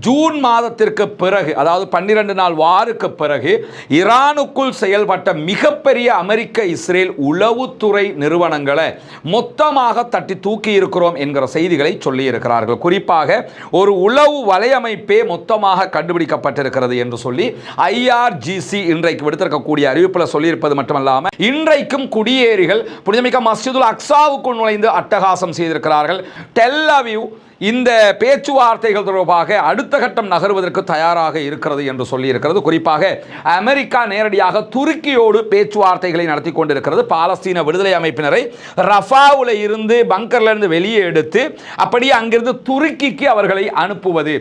June மாதத்திற்கு பிறகு அதாவது பன்னிரண்டு நாள் வாருக்கு பிறகு ஈரானுக்குள் செயல்பட்ட மிகப்பெரிய அமெரிக்க இஸ்ரேல் உளவுத்துறை நிறுவனங்களை மொத்தமாக தட்டி தூக்கி இருக்கிறோம் என்கிற செய்திகளை சொல்லி இருக்கிறார்கள் குறிப்பாக ஒரு உளவு வலையமைப்பே மொத்தமாக கண்டுபிடிக்கப்பட்டிருக்கிறது என்று சொல்லி ஐஆர்ஜிசி இன்றைக்கு விடுத்திருக்கக்கூடிய அறிவிப்பில் சொல்லியிருப்பது மட்டுமல்லாமல் இன்றைக்கும் குடியேறிகள் புனிதமிக்க மஸ்ஜிதுல் அக்ஸாவுக்குள் நுழைந்து அட்டகாசம் செய்திருக்கிறார்கள். டெல்லவியூ இந்த பேச்சுவார்த்தைகள் தொடர்பாக அடுத்த கட்டம் நகர்வதற்கு தயாராக இருக்கிறது என்று சொல்லியிருக்கிறது. குறிப்பாக அமெரிக்கா நேரடியாக துருக்கியோடு பேச்சுவார்த்தைகளை நடத்தி கொண்டிருக்கிறது. பாலஸ்தீன விடுதலை அமைப்பினரை ரஃபாவில் இருந்து பங்கர்ல இருந்து வெளியே எடுத்து அப்படியே அங்கிருந்து துருக்கிக்கு அவர்களை அனுப்புவது.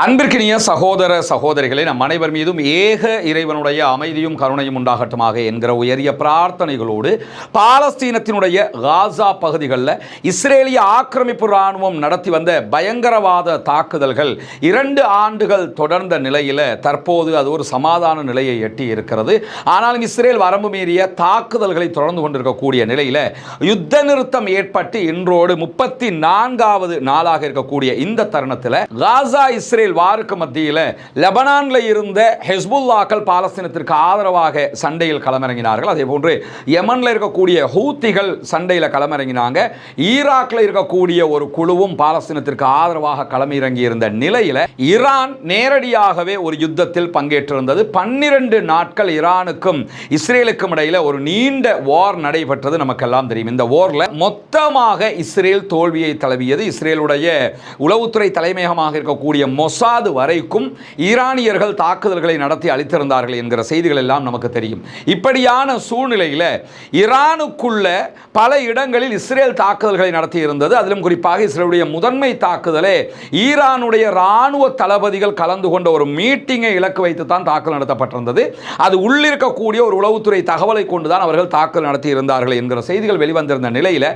அன்பிற்கினிய சகோதர சகோதரிகளை நம் அனைவர் மீதும் ஏக இறைவனுடைய அமைதியும் கருணையும் உண்டாகட்டுமாக என்கிற உயரிய பிரார்த்தனைகளோடு பாலஸ்தீனத்தினுடைய காசா பகுதிகளில் இஸ்ரேலிய ஆக்கிரமிப்பு இராணுவம் நடத்தி வந்த பயங்கரவாத தாக்குதல்கள் இரண்டு ஆண்டுகள் தொடர்ந்த நிலையில் தற்போது அது ஒரு சமாதான நிலையை எட்டி இருக்கிறது. ஆனாலும் இஸ்ரேல் வரம்பு மீறிய தாக்குதல்களை தொடர்ந்து கொண்டிருக்கக்கூடிய நிலையில் யுத்த நிறுத்தம் ஏற்பட்டு இன்றோடு முப்பத்தி நான்காவது நாளாக இருக்கக்கூடிய இந்த தருணத்தில் காசா இஸ்ரேல் இஸ்ரேல் வாருக்கு மத்தியில் லெபனானில் இருந்த ஹெஸ்புல்லாக்கள் பாலஸ்தீனத்திற்கு ஆதரவாக சண்டையில் களமிறங்கினார்கள். அதே போன்று யமனில் இருக்கக்கூடிய ஹூத்திகள் சண்டையில் களமிறங்கினாங்க. ஈராக்கில் இருக்கக்கூடிய ஒரு குழுவும் பாலஸ்தீனத்திற்கு ஆதரவாக களமிறங்கி இருந்த நிலையில் ஈரான் நேரடியாகவே ஒரு யுத்தத்தில் பங்கேற்றிருந்தது. பன்னிரண்டு நாட்கள் ஈரானுக்கும் இஸ்ரேலுக்கும் இடையில் ஒரு நீண்ட வார் நடைபெற்றது நமக்கெல்லாம் தெரியும். இந்த வார்ல மொத்தமாக இஸ்ரேல் தோல்வியை தழுவியது. இஸ்ரேலுடைய உளவுத்துறை தலைமையகமாக இருக்கக்கூடிய மொஸ் மொசாது வரைக்கும் ஈரானியர்கள் தாக்குதல்களை நடத்தி அளித்திருந்தார்கள் என்கிற செய்திகள் எல்லாம் நமக்கு தெரியும். இப்படியான சூழ்நிலையில் ஈரானுக்குள்ள பல இடங்களில் இஸ்ரேல் தாக்குதல்களை நடத்தி இருந்தது அதிலும் குறிப்பாக இஸ்ரேலுடைய முதன்மை தாக்குதலே ஈரானுடைய இராணுவ தளபதிகள் கலந்து கொண்ட ஒரு மீட்டிங்கை இலக்கு வைத்து தான் தாக்கல் நடத்தப்பட்டிருந்தது. அது உள்ளிருக்கக்கூடிய ஒரு உளவுத்துறை தகவலை கொண்டுதான் அவர்கள் தாக்கல் நடத்தி இருந்தார்கள் என்கிற செய்திகள் வெளிவந்திருந்த நிலையில்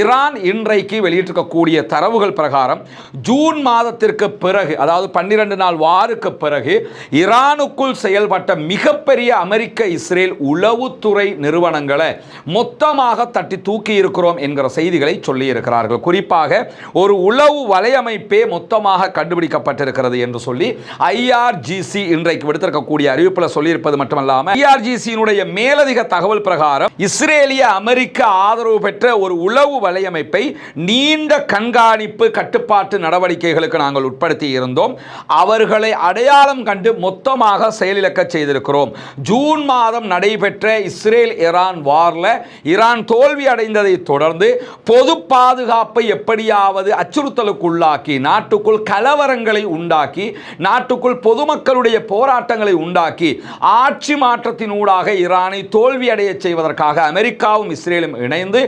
ஈரான் இன்றைக்கு வெளியிட்டிருக்கக்கூடிய தரவுகள் பிரகாரம் ஜூன் மாதத்திற்கு பிறகு அதாவது பன்னிரண்டு நாள் வாருக்கு பிறகு ஈரானுக்குள் செயல்பட்ட மிகப்பெரிய அமெரிக்க இஸ்ரேல் உளவுத்துறை நிறுவனங்களை மொத்தமாக தட்டி தூக்கி இருக்கிறோம் என்கிற செய்திகளை சொல்லி இருக்கிறார்கள் குறிப்பாக ஒரு உளவு வலையமைப்பே மொத்தமாக கண்டுபிடிக்கப்பட்டிருக்கிறது என்று சொல்லி ஐஆர்ஜிசி இன்றைக்கு விடுத்திருக்கக்கூடிய அறிவிப்பில் சொல்லியிருப்பது மட்டுமல்லாமல் ஐஆர்ஜிசியினுடைய மேலதிக தகவல் பிரகாரம் இஸ்ரேலிய அமெரிக்க ஆதரவு பெற்ற ஒரு உளவு வலையமைப்பை நீண்ட கண்காணிப்பு கட்டுப்பாட்டு நடவடிக்கைகளுக்கு நாங்கள் உட்படுத்தி இருந்தோம். அவர்களை அடையாளம் கண்டு மொத்தமாக செயலிழக்க செய்திருக்கிறோம். ஜூன் மாதம் நடைபெற்ற இஸ்ரேல் ஈரான் வார்ல ஈரான் தோல்வி அடைந்ததை தொடர்ந்து பொது பாதுகாப்பை எப்படியாவது அச்சுறுத்தலுக்குள்ளாக்கி நாட்டுக்குள் கலவரங்களை உண்டாக்கி நாட்டுக்குள் பொதுமக்களுடைய போராட்டங்களை உண்டாக்கி ஆட்சி மாற்றத்தினூடாக ஈரானை தோல்வி அடைய செய்வதற்காக அமெரிக்காவும் இஸ்ரேலும் இணைந்து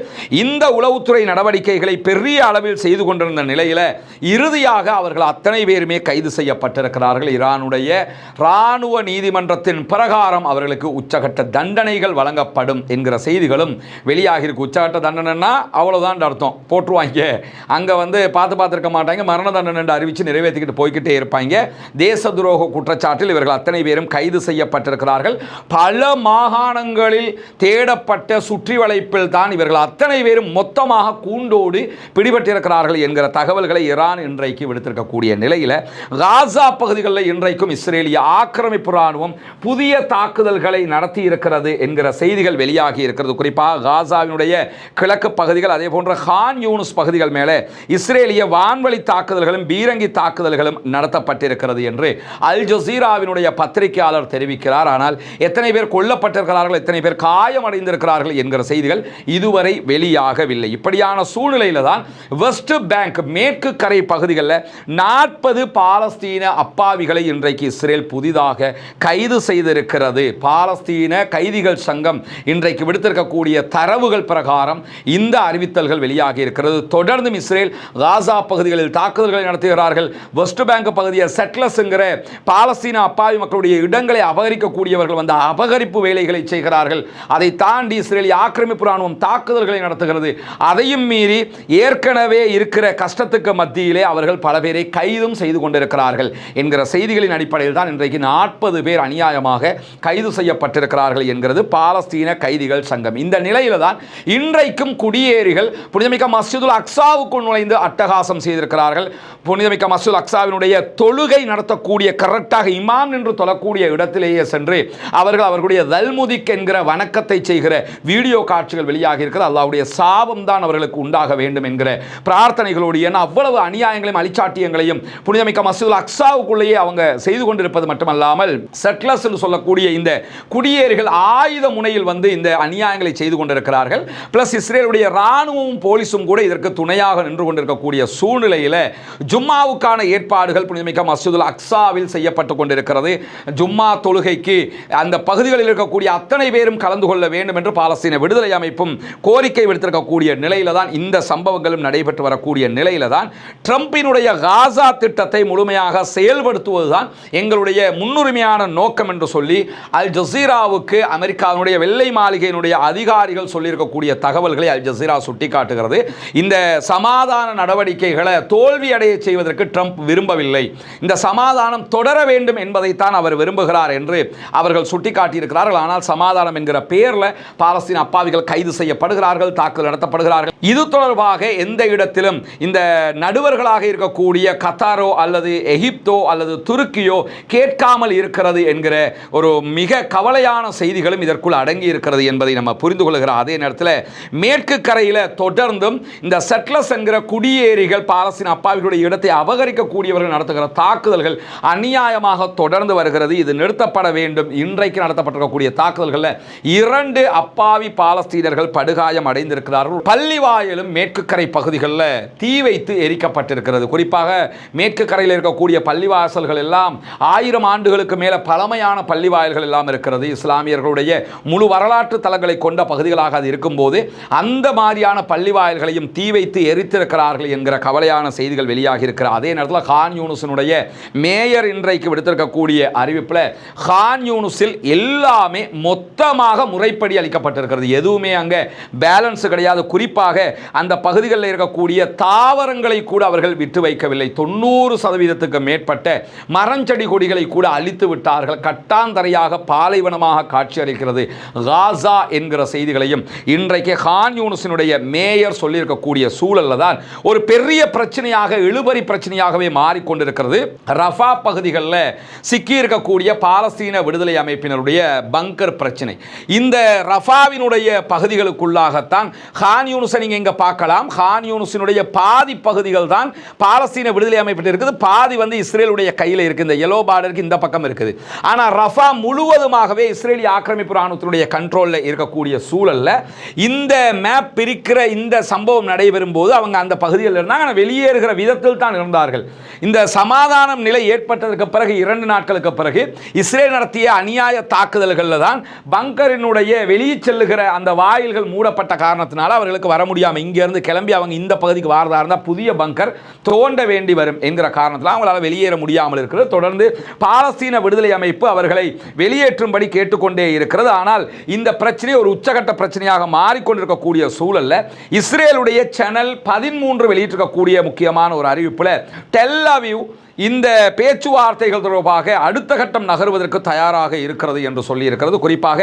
இந்த உளவுத்துறை நடவடிக்கைகளை பெரிய அளவில் செய்து கொண்டிருந்த நிலையில் இறுதியாக அவர்கள் அத்தனை பேருமே கைது செய்யப்பட்டிருக்கிறார்கள். ஈரானுடைய இராணுவ நீதிமன்றத்தின் பிரகாரம் அவர்களுக்கு உச்சகட்ட தண்டனைகள் வழங்கப்படும் என்கிற செய்திகளும் வெளியாகிருக்கு உச்சகட்ட தண்டனைன்னா அவ்வளோதான் அர்த்தம். போட்டுருவாங்க. அங்கே வந்து பார்த்து பார்த்துருக்க மாட்டாங்க. மரண தண்டனை என்று அறிவித்து நிறைவேற்றிக்கிட்டு போய்கிட்டே இருப்பாங்க. தேச துரோக குற்றச்சாட்டில் இவர்கள் அத்தனை பேரும் கைது செய்யப்பட்டிருக்கிறார்கள். பல மாகாணங்களில் தேடப்பட்ட சுற்றி வளைப்பில் தான் இவர்கள் அத்தனை பேரும் மொத்தமாக கூண்டோடு பிடிபட்டிருக்கிறார்கள் என்கிற தகவல்களை ஈரான் இன்றைக்கு விடுத்திருக்கக்கூடிய நிலையில் காசா பகுதிகளில் இன்றைக்கும் இஸ்ரேலிய ஆக்கிரமிப்பு ராணுவம் புதிய தாக்குதல்களை நடத்தி இருக்கிறது என்கிற செய்திகள் வெளியாகி இருக்கிறது. குறிப்பாக காசாவினுடைய கிழக்கு பகுதிகள் அதே போன்ற ஹான் யூனுஸ் பகுதிகள் மேலே இஸ்ரேலிய வான்வழி தாக்குதல்களும் பீரங்கி தாக்குதல்களும் நடத்தப்பட்டிருக்கிறது என்று அல் ஜசீராவினுடைய பத்திரிகையாளர் தெரிவிக்கிறார். ஆனால் எத்தனை பேர் கொல்லப்பட்டிருக்கிறார்கள் எத்தனை பேர் காயமடைந்திருக்கிறார்கள் என்கிற செய்திகள் இதுவரை வெளியாகவில்லை. இப்படியான சூழ்நிலையில் தான் வெஸ்ட் பேங்க் மேற்கு கரை பகுதிகளில் நாற்பது பா பாலஸ்தீன அப்பாவிகளை இன்றைக்கு இஸ்ரேல் புதிதாக கைது செய்திருக்கிறது. பாலஸ்தீன கைதிகள் சங்கம் இன்றைக்கு விடுத்திருக்கக்கூடிய தரவுகள் பிரகாரம் இந்த அறிவித்தல்கள் வெளியாகி இருக்கிறது. தொடர்ந்தும் இஸ்ரேல் காசா பகுதிகளில் தாக்குதல்களை நடத்துகிறார்கள். வெஸ்ட் பேங்க் பகுதியை செட்லஸ்ங்கிற பாலஸ்தீன அப்பாவி மக்களுடைய இடங்களை அபகரிக்கக்கூடியவர்கள் வந்து அபகரிப்பு வேலைகளை செய்கிறார்கள். அதை தாண்டி இஸ்ரேலிய ஆக்கிரமிப்பு ராணுவம் தாக்குதல்களை நடத்துகிறது. அதையும் மீறி ஏற்கனவே இருக்கிற கஷ்டத்துக்கு மத்தியிலே அவர்கள் பல பேரை கைதும் செய்து கொண்டிருக்கிறார்கள். கொண்டிருக்கிறார்கள் என்கிற செய்திகளின் அடிப்படையில் தான் இன்றைக்கு நாற்பது பேர் அநியாயமாக கைது செய்யப்பட்டிருக்கிறார்கள் என்கிறது பாலஸ்தீன கைதிகள் சங்கம். இந்த நிலையில தான் இன்றைக்கும் குடியேறிகள் புனிதமிக்க மசூதுல் அக்சாவுக்குள் நுழைந்து அட்டகாசம் செய்திருக்கிறார்கள். புனிதமிக்க மஸ்ஜிதுல் அக்சாவினுடைய தொழுகை நடத்தக்கூடிய கரெக்டாக இமாம் என்று தொழக்கூடிய இடத்திலேயே சென்று அவர்கள் அவர்களுடைய தல்முதிக் என்கிற வணக்கத்தை செய்கிற வீடியோ காட்சிகள் வெளியாக இருக்கிறது. அல்லாவுடைய சாபம் தான் அவர்களுக்கு உண்டாக வேண்டும் என்கிற பிரார்த்தனைகளோடு ஏன்னா அவ்வளவு அநியாயங்களையும் அழிச்சாட்டியங்களையும் புனிதமிக்க மசூல் அக்ஸாவுக்குள்ளேயே அவங்க செய்து கொண்டிருப்பது மட்டுமல்லாமல் செட்லஸ் சொல்லக்கூடிய இந்த குடியேறிகள் ஆயுத முனையில் வந்து இந்த அநியாயங்களை செய்து கொண்டிருக்கிறார்கள். பிளஸ் இஸ்ரேலுடைய ராணுவமும் போலீஸும் கூட இதற்கு துணையாக நின்று கொண்டிருக்கக்கூடிய சூழ்நிலையில் ஜும்மாவுக்கான ஏற்பாடுகள் புனிதமிக்க மசூதுல் அக்ஸாவில் செய்யப்பட்டு கொண்டிருக்கிறது. ஜும்மா தொழுகைக்கு அந்த பகுதிகளில் இருக்கக்கூடிய அத்தனை பேரும் கலந்து கொள்ள வேண்டும் என்று பாலஸ்தீன விடுதலை அமைப்பும் கோரிக்கை விடுத்திருக்கக்கூடிய நிலையில தான் இந்த சம்பவங்களும் நடைபெற்று வரக்கூடிய நிலையில தான் ட்ரம்பினுடைய காசா திட்டத்தை முழு முழுமையாக செயல்படுத்துவதுதான் எங்களுடைய முன்னுரிமையான நோக்கம் என்று சொல்லி அல் ஜசீராவுக்கு அமெரிக்காவினுடைய வெள்ளை மாளிகையினுடைய அதிகாரிகள் சொல்லியிருக்கக்கூடிய தகவல்களை அல் ஜசீரா சுட்டிக்காட்டுகிறது. இந்த சமாதான நடவடிக்கைகளை தோல்வி அடைய செய்வதற்கு ட்ரம்ப் விரும்பவில்லை. இந்த சமாதானம் தொடர வேண்டும் என்பதைத்தான் அவர் விரும்புகிறார் என்று அவர்கள் சுட்டிக்காட்டியிருக்கிறார்கள். ஆனால் சமாதானம் என்கிற பெயரில் பாலஸ்தீன் அப்பாவிகள் கைது செய்யப்படுகிறார்கள் தாக்குதல் நடத்தப்படுகிறார்கள். இது தொடர்பாக எந்த இடத்திலும் இந்த நடுவர்களாக இருக்கக்கூடிய கத்தாரோ அல்லது அல்லது எகிப்தோ அல்லது துருக்கியோ கேட்காமல் இருக்கிறது என்கிற ஒரு மிக கவலையான செய்திகளும் இதற்குள் அடங்கி இருக்கிறது என்பதை நம்ம புரிந்து கொள்கிறோம் அதே நேரத்தில் மேற்கு கரையில் தொடர்ந்தும் இந்த செட்லஸ் என்கிற குடியேறிகள் பாலஸ்தீன் அப்பாவிகளுடைய இடத்தை அபகரிக்கக்கூடியவர்கள் நடத்துகிற தாக்குதல்கள் அநியாயமாக தொடர்ந்து வருகிறது. இது நிறுத்தப்பட வேண்டும். இன்றைக்கு நடத்தப்பட்டிருக்கக்கூடிய தாக்குதல்களில் இரண்டு அப்பாவி பாலஸ்தீனர்கள் படுகாயம் அடைந்திருக்கிறார்கள். பள்ளி வாயிலும் மேற்கு கரை பகுதிகளில் தீ வைத்து எரிக்கப்பட்டிருக்கிறது. குறிப்பாக மேற்கு கரையில் இருக்கக்கூடிய பள்ளிவாசல்கள் எல்லாம் ஆயிரம் ஆண்டுகளுக்கு மேல பழமையான பள்ளிவாயல்கள் எல்லாம் இருக்கிறது. இஸ்லாமியர்களுடைய முழு வரலாற்று தலங்களை கொண்ட பகுதிகளாக அது இருக்கும்போது அந்த மாதிரியான பள்ளிவாயல்களையும் தீ வைத்து எரித்திருக்கிறார்கள் என்கிற கவலையான செய்திகள் வெளியாகி இருக்கிற அதே நேரத்தில் ஹான் யூனுசனுடைய மேயர் இன்றைக்கு விடுத்திருக்கக்கூடிய அறிவிப்பில் கான் யூனுஸில் எல்லாமே மொத்தமாக முறைப்படி அளிக்கப்பட்டிருக்கிறது. எதுவுமே அங்கே பேலன்ஸ் கிடையாது. குறிப்பாக அந்த பகுதிகளில் இருக்கக்கூடிய தாவரங்களை கூட அவர்கள் விட்டு வைக்கவில்லை. தொண்ணூறு சதவீதத்துக்கு மேற்பட்ட மரஞ்செடி கொடிகளை கூட அழித்து விட்டார்கள். கட்டாந்தரையாக பாலைவனமாக காட்சி அளிக்கிறது காசா என்கிற செய்திகளையும் இன்றைக்கு ஹான் யூனுஸினுடைய மேயர் சொல்லியிருக்கக்கூடிய சூழல்ல தான் ஒரு பெரிய பிரச்சனையாக இழுபறி பிரச்சனையாகவே மாறிக்கொண்டிருக்கிறது. ரஃபா பகுதிகளில் சிக்கி இருக்கக்கூடிய பாலஸ்தீன விடுதலை அமைப்பினருடைய பங்கர் பிரச்சனை. இந்த ரஃபாவினுடைய பகுதிகளுக்குள்ளாகத்தான் ஹான் யூனுஸை நீங்கள் இங்கே பார்க்கலாம். ஹான் யூனுஸினுடைய பாதி பகுதிகள் தான் பாலஸ்தீன விடுதலை அமைப்பில் இருக்குது. பாதி வந்து இஸ்ரேலுடைய கையில் இருக்குது இந்த எலோ பார்டருக்கு இந்த பக்கம் இருக்குது. ஆனால் ரஃபா முழுவதுமாகவே இஸ்ரேலிய ஆக்கிரமிப்பு ராணுவத்தினுடைய கண்ட்ரோலில் இருக்கக்கூடிய சூழலில் இந்த மேப் பிரிக்கிற இந்த சம்பவம் நடைபெறும் போது அவங்க அந்த பகுதியில் இருந்தாங்க. ஆனால் வெளியேறுகிற விதத்தில் தான் இருந்தார்கள். இந்த சமாதானம் நிலை ஏற்பட்டதற்கு பிறகு இரண்டு நாட்களுக்கு பிறகு இஸ்ரேல் நடத்திய அநியாய தாக்குதல்களில் தான் பங்கரினுடைய வெளியே செல்லுகிற அந்த வாயில்கள் மூடப்பட்ட காரணத்தினால அவர்களுக்கு வர முடியாமல் இங்கேருந்து கிளம்பி அவங்க இந்த பகுதிக்கு வாரதாக இருந்தால் புதிய பங்கர் தோண்ட வேண்டி வரும் என்கிற காரணத்தில் அவங்களால் வெளியேற முடியாமல் இருக்கிறது. தொடர்ந்து பாலஸ்தீன விடுதலை அமைப்பு அவர்களை வெளியேற்றும்படி கேட்டுக்கொண்டே இருக்கிறது. ஆனால் இந்த பிரச்சனை ஒரு உச்சகட்ட பிரச்சனையாக மாறிக்கொண்டிருக்கக்கூடிய சூழல்ல இஸ்ரேலுடைய சேனல் பதிமூன்று வெளியிட்டிருக்கக்கூடிய முக்கியமான ஒரு அறிவிப்பில் டெல்லாவியூ இந்த பேச்சுவார்த்தைகள் தொடர்பாக அடுத்த கட்டம் நகர்வதற்கு தயாராக இருக்கிறது என்று சொல்லியிருக்கிறது. குறிப்பாக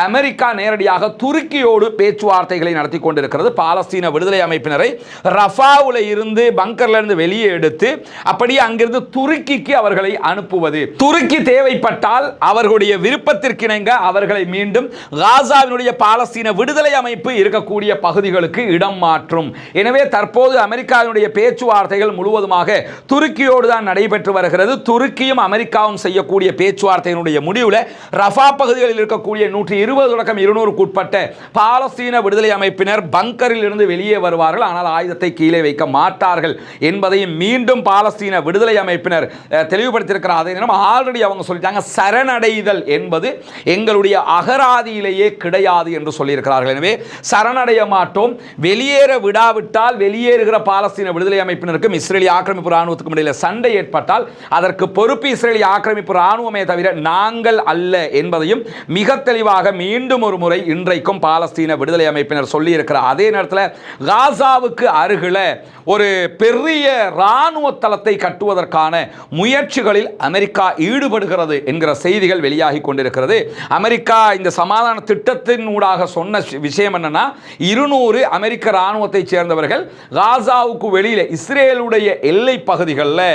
அமெரிக்கா நேரடியாக துருக்கியோடு பேச்சுவார்த்தைகளை நடத்தி கொண்டிருக்கிறது. பாலஸ்தீன விடுதலை அமைப்பினரை ரஃபாவில் இருந்து பங்கர்ல இருந்து வெளியே எடுத்து அப்படியே அங்கிருந்து துருக்கிக்கு அவர்களை அனுப்புவது. துருக்கி தேவைப்பட்டால் அவர்களுடைய விருப்பத்திற்கிணங்க அவர்களை மீண்டும் காசாவினுடைய பாலஸ்தீன விடுதலை அமைப்பு இருக்கக்கூடிய பகுதிகளுக்கு இடம் மாற்றும். எனவே தற்போது அமெரிக்காவினுடைய பேச்சுவார்த்தைகள் முழுவதுமாக துருக்கியோடு தான் நடைபெற்று வருகிறது. துருக்கியும் அமெரிக்காவும் செய்யக்கூடிய பேச்சுவார்த்தையினுடைய முடிவில் ரஃபா பகுதிகளில் இருக்கக்கூடிய நூற்றி இருபது தொடக்கம் இருநூறுக்கு உட்பட்ட பாலஸ்தீன விடுதலை அமைப்பினர் பங்கரில் இருந்து வெளியே வருவார்கள். ஆனால் ஆயுதத்தை கீழே வைக்க மாட்டார்கள் என்பதையும் மீண்டும் பாலஸ்தீன விடுதலை அமைப்பினர் அஹ், தெளிவுபடுத்தியிருக்கிறார். அதே நேரம் ஆல்ரெடி அவங்க சொல்லிட்டாங்க சரணடைதல் என்பது எங்களுடைய அகராதியிலேயே கிடையாது என்று சொல்லியிருக்கிறார்கள். எனவே சரணடைய மாட்டோம். வெளியேற விடாவிட்டால் வெளியேறுகிற பாலஸ்தீன விடுதலை அமைப்பினருக்கும் இஸ்ரேலிய ஆக்கிரமிப்பு ராணுவத்துக்கும் இடையில சண்டை ஏற்பட்டால் அதற்கு பொறுப்பு இஸ்ரேலிய ஆக்கிரமிப்பு இராணுவமே தவிர நாங்கள் அல்ல என்பதையும் மிக தெளிவாக மீண்டும் ஒரு முறை இன்றைக்கும் பாலஸ்தீன விடுதலை அமைப்பினர் சொல்லியிருக்கிறார் அதே நேரத்தில் காசாவுக்கு அருகில் ஒரு பெரிய இராணுவ தளத்தை கட்டுவதற்கான முயற்சிகளில் அமெரிக்கா ஈடுபடுகிறது என்கிற செய்திகள் வெளியாகி கொண்டிருக்கிறது. அமெரிக்கா இந்த சமாதான திட்டத்தின் ஊடாக சொன்ன விஷயம் என்னன்னா இருநூறு அமெரிக்க இராணுவத்தை சேர்ந்தவர்கள் காசாவுக்கு வெளியில் இஸ்ரேலுடைய எல்லை பகுதிகளில்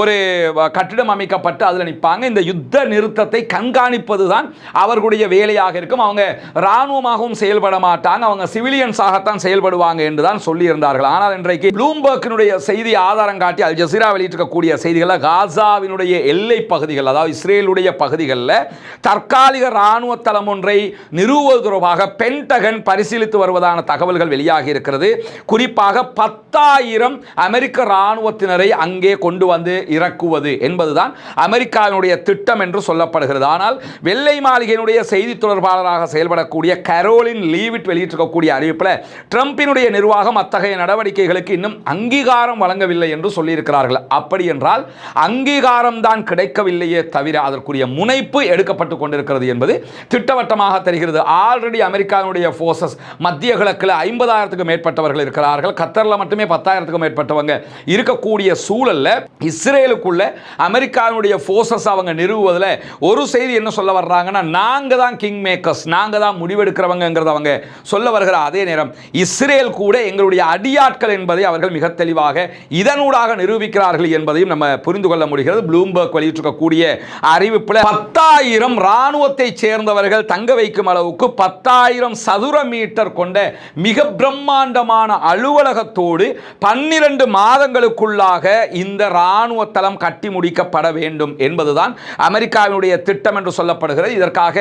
ஒரு கட்டிடம் அமைக்கப்பட்டு அதில் நிற்பாங்க. இந்த யுத்த நிறுத்தத்தை கண்காணிப்பது தான் அவர்களுடைய வேலையாக இருக்கும். அவங்க இராணுவமாகவும் செயல்பட மாட்டாங்க. அவங்க சிவிலியன்ஸாகத்தான் செயல்படுவாங்க என்று தான் சொல்லியிருந்தார்கள். ஆனால் இன்றைக்கு ப்ளூம்பர்க்கினுடைய செய்தி ஆதாரம் காட்டி அல் ஜசீரா வெளியிட்டிருக்கக்கூடிய செய்திகளில் காசாவினுடைய எல்லை பகுதிகள் அதாவது இஸ்ரேலுடைய பகுதிகளில் தற்காலிக இராணுவ தளம் ஒன்றை நிறுவுவது தொடர்பாக பென்டகன் பரிசீலித்து வருவதான தகவல்கள் வெளியாகி இருக்கிறது. குறிப்பாக பத்தாயிரம் அமெரிக்க இராணுவத்தினரை அங்கே கொண்டு வந்து இறக்குவது என்பதுதான் அமெரிக்காவினுடைய திட்டம் என்று சொல்லப்படுகிறது. ஆனால் வெள்ளை மாளிகையினுடைய செய்தி தொடர்பாளராக செயல்படக்கூடிய கரோலின் லீவிட் வெளியிட்டிருக்கக்கூடிய அறிவிப்பில் ட்ரம்பினுடைய நிர்வாகம் அத்தகைய நடவடிக்கைகளுக்கு இன்னும் அங்கீகாரம் வழங்கவில்லை என்று சொல்லியிருக்கிறார்கள். அப்படி என்றால் அங்கீகாரம் தான் கிடைக்கவில்லையே தவிர அதற்குரிய முனைப்பு எடுக்கப்பட்டு கொண்டிருக்கிறது என்பது திட்டவட்டமாக தெரிகிறது. ஆல்ரெடி அமெரிக்காவினுடைய ஃபோர்ஸஸ் மத்திய கிழக்கில் ஐம்பதாயிரத்துக்கும் மேற்பட்டவர்கள் இருக்கிறார்கள். கத்தரில் மட்டுமே பத்தாயிரத்துக்கும் மேற்பட்டவங்க இருக்கக்கூடிய சூழலில் இஸ்ரேல் இஸ்ரேலுக்குள்ள அமெரிக்காவினுடைய ஃபோர்ஸஸ் அவங்க நிறுவுவதில் ஒரு செய்தி என்ன சொல்ல வர்றாங்கன்னா நாங்கள் தான் கிங் மேக்கர்ஸ் நாங்கள் தான் முடிவெடுக்கிறவங்கிறத அவங்க சொல்ல வருகிற அதே நேரம் இஸ்ரேல் கூட எங்களுடைய அடியாட்கள் என்பதை அவர்கள் மிக தெளிவாக இதனூடாக நிரூபிக்கிறார்கள் என்பதையும் நம்ம புரிந்து கொள்ள முடிகிறது. ப்ளூம்பர்க் வெளியிட்டிருக்கக்கூடிய அறிவிப்பில் பத்தாயிரம் இராணுவத்தை சேர்ந்தவர்கள் தங்க வைக்கும் அளவுக்கு பத்தாயிரம் சதுர மீட்டர் கொண்ட மிக பிரம்மாண்டமான அலுவலகத்தோடு பன்னிரண்டு மாதங்களுக்குள்ளாக இந்த இராணுவ தளம் கட்டி முடிக்கப்பட வேண்டும் என்பதுதான் அமெரிக்காவினுடைய திட்டம் என்று சொல்லப்படுகிறது. இதற்காக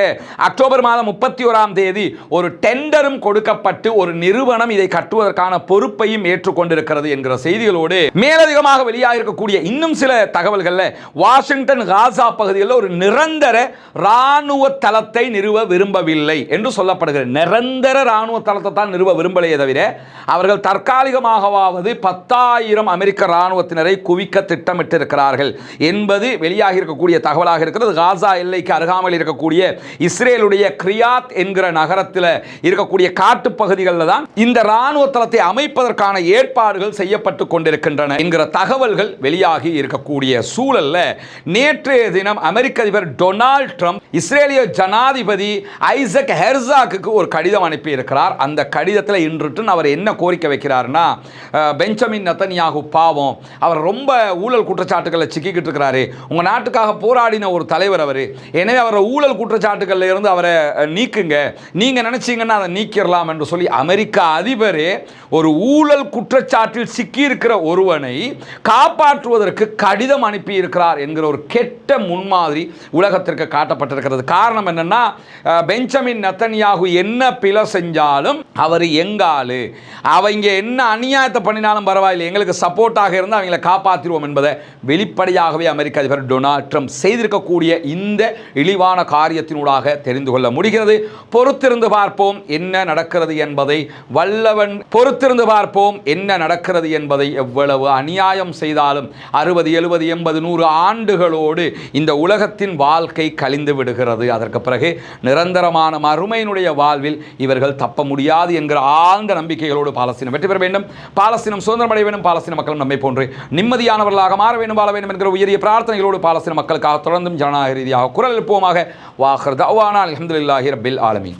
அக்டோபர் மாதம் முப்பத்தி ஓராம் தேதி ஒரு டெண்டரும் கொடுக்கப்பட்டு ஒரு நிறுவனம் இதை கட்டுவதற்கான பொறுப்பையும் ஏற்றுக்கொண்டிருக்கிறது என்கிற செய்திகளோடு மேலதிகமாக வெளியாக இருக்கக்கூடிய இன்னும் சில தகவல்களில் வாஷிங்டன் காசா பகுதியில் ஒரு நிரந்தர இராணுவ தளத்தை நிறுவ விரும்பவில்லை என்று சொல்லப்படுகிறது. நிரந்தர இராணுவ தளத்தை தான் நிறுவ விரும்பலையே தவிர அவர்கள் தற்காலிகமாகவாவது பத்தாயிரம் அமெரிக்க இராணுவத்தினரை குவிக்க திட்டமிட்டிருக்கிறார்கள் என்பது வெளியாகி இருக்கக்கூடிய தகவலாக இருக்கிறது. காசா எல்லைக்கு அருகாமல் இருக்கக்கூடிய இஸ்ரேலுடைய கிரியாத் என்கிற நகரத்தில் இருக்கக்கூடிய காட்டு பகுதிகளில் தான் இந்த இராணுவ தளத்தை அமைப்பதற்கான ஏற்பாடுகள் செய்யப்பட்டு கொண்டிருக்கின்றன என்கிற தகவல்கள் வெளியாகி இருக்கக்கூடிய சூழல்ல நேற்றைய தினம் அமெரிக்க அதிபர் டொனால்ட் ட்ரம்ப் இஸ்ரேலிய ஜனாதிபதி ஐசக் ஹெர்சாக்கு ஒரு கடிதம் அனுப்பி இருக்கிறார் அந்த கடிதத்தில் இன்று அவர் என்ன கோரிக்கை வைக்கிறார்னா பெஞ்சமின் நத்தனியாகு பாவம் அவர் ரொம்ப ஊழல் குற்றச்சாட்டுகளில் சிக்கிக்கிட்டு இருக்கிறாரு. உங்கள் நாட்டுக்காக போராடின ஒரு தலைவர் அவர். எனவே அவரை ஊழல் குற்றச்சாட்டுகளில் இருந்து அவரை நீக்குங்க. நீங்கள் நினச்சிங்கன்னா அதை நீக்கிடலாம் என்று சொல்லி அமெரிக்க அதிபரே ஒரு ஊழல் குற்றச்சாட்டில் சிக்கியிருக்கிற ஒருவனை காப்பாற்றுவதற்கு கடிதம் அனுப்பி இருக்கிறார் என்கிற ஒரு கெட்ட முன்மாதிரி உலகத்திற்கு காட்டப்பட்டிருக்கிறது. காரணம் என்னென்னா பெஞ்சமின் நத்தனியாகு என்ன பிழை செஞ்சாலும் அவர் எங்காலு. அவங்க என்ன அநியாயத்தை பண்ணினாலும் பரவாயில்லை. எங்களுக்கு சப்போர்ட்டாக இருந்து அவங்கள காப்பாற்றிடுவோம் என்பதை வெளிப்படையாகவே அமெரிக்க அதிபர் டொனால்ட் ட்ரம்ப் செய்திருக்கக்கூடிய இந்த இழிவான காரியத்தினூடாக தெரிந்து கொள்ள முடிகிறது. பொறுத்திருந்து பார்ப்போம் என்ன நடக்கிறது என்பதை. வல்லவன் பொறுத்திருந்து பார்ப்போம் என்ன நடக்கிறது என்பதை. எவ்வளவு அநியாயம் செய்தாலும் அறுபது எழுபது எண்பது நூறு ஆண்டுகளோடு இந்த உலகத்தின் வாழ்க்கை கழிந்து விடுகிறது. அதற்கு பிறகு நிரந்தரமான மறுமையினுடைய வாழ்வில் இவர்கள் தப்ப முடியாது என்கிற ஆழ்ந்த நம்பிக்கைகளோடு பாலஸ்தீனம் வெற்றி பெற வேண்டும். பாலஸ்தீனம் சுதந்திரம் அடைய வேண்டும். பாலஸ்தீன மக்களும் நம்மை போன்று நிம்மதியானவர்களாக மாற வேண்டும் வாழ வேண்டும் என்கிற உயரிய பிரார்த்தனைகளோடு பாலஸ்தீன மக்களுக்காக தொடர்ந்தும் ஜனநாயக ரீதியாக குரல் எழுப்புவோமாக. வாஹர் தவானா அலமதுல்லாஹி ரபில் ஆலமி